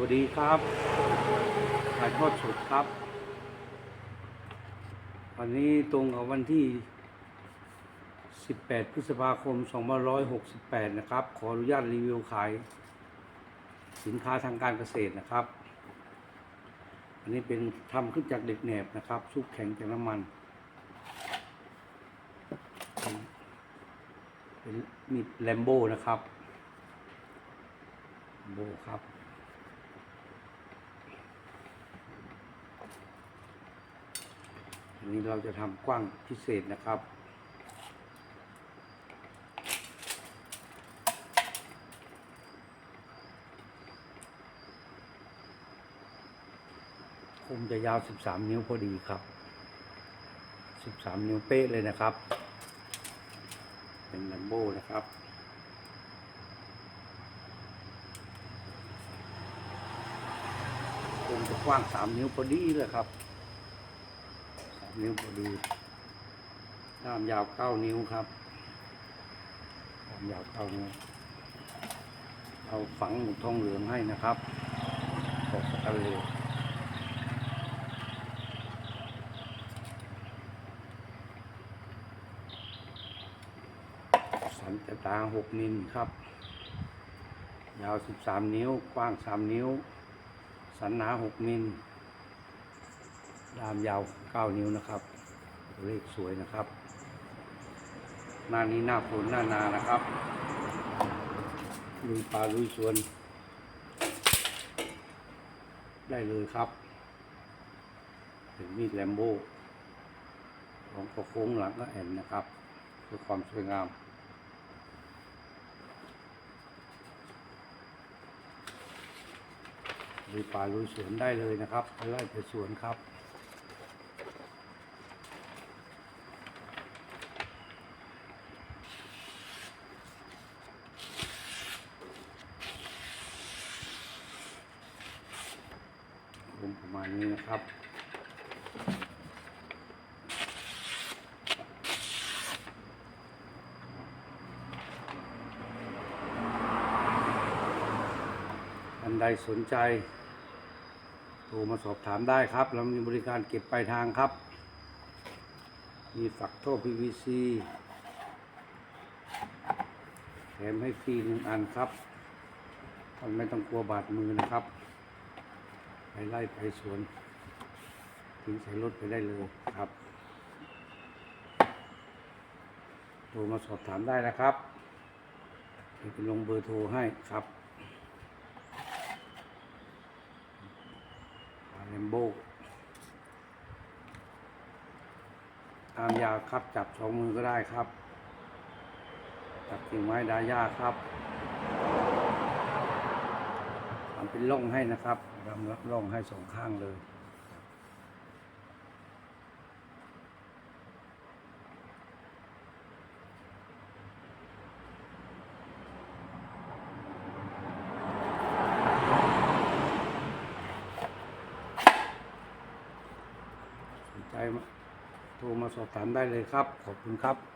วัสดีครับถ่ายทอดสดครับ วันนี้ตรงกับวันที่ 18 พฤษภาคม 2568 นะครับ ขออนุญาตรีวิวขาย สินค้าทางการเกษตรนะครับ อันนี้เป็นทำขึ้นจากเด็กแหนบนะครับ ซุปแข็งจากน้ำมัน เป็นมีดแลมโบ้นะครับโบ้ครับันนี้เราจะทำกว้างพิเศษนะครับคมจะยาว 13 นิ้วพอดีครับ 13 นิ้วเป๊ะเลยนะครับ เป็นแลมโบ้นะครับคงจะกว้าง 3 นิ้วพอดีเลยครับ นิ้วพอดี ด้ามยาว9นิ้วครับด้ามยาว9นิ้วเราฝังหมุดทองเหลืองให้นะครับตอกสแตนเลสสันจะตาหกมิลครับ ยาวสิบสามนิ้ว กว้างสามนิ้ว สันหนาหกมิลามยาวเก้านิ้วนะครับ เลขสวยนะครับ หน้านี้หน้าฝนหน้านานะครับลุยป่าลุยสวน ได้เลยครับเป็นมีดแลมโบ้ของกระโค้งหลังก็แอนนะครับเพื่อความสวยงาม ลุยป่าลุยสวนได้เลยนะครับไล่ไปสวนครับ ผมประมาณนี้นะครับอันใดสนใจโทรมาสอบถามได้ครับ เรามีบริการเก็บปลายทางครับ มีฝักท่อ PVC แถมให้ฟรีหนึ่งอันครับท่านไม่ต้องกลัวบาดมือนะครับ ไปไล่ไปสวนทิ้งใส่รถไปได้เลยครับโทรมาสอบถามได้นะครับเดี๋ยวลงเบอร์โทรให้ครับแลมโบตามยาครับจับสองมือก็ได้ครับ จับกิ่งไม้ดาย่าครับทำเป็นร่องให้นะครับ ทำร่องให้สองข้างเลยสนใจมาโทรมาสอบถามได้เลยครับ ขอบคุณครับ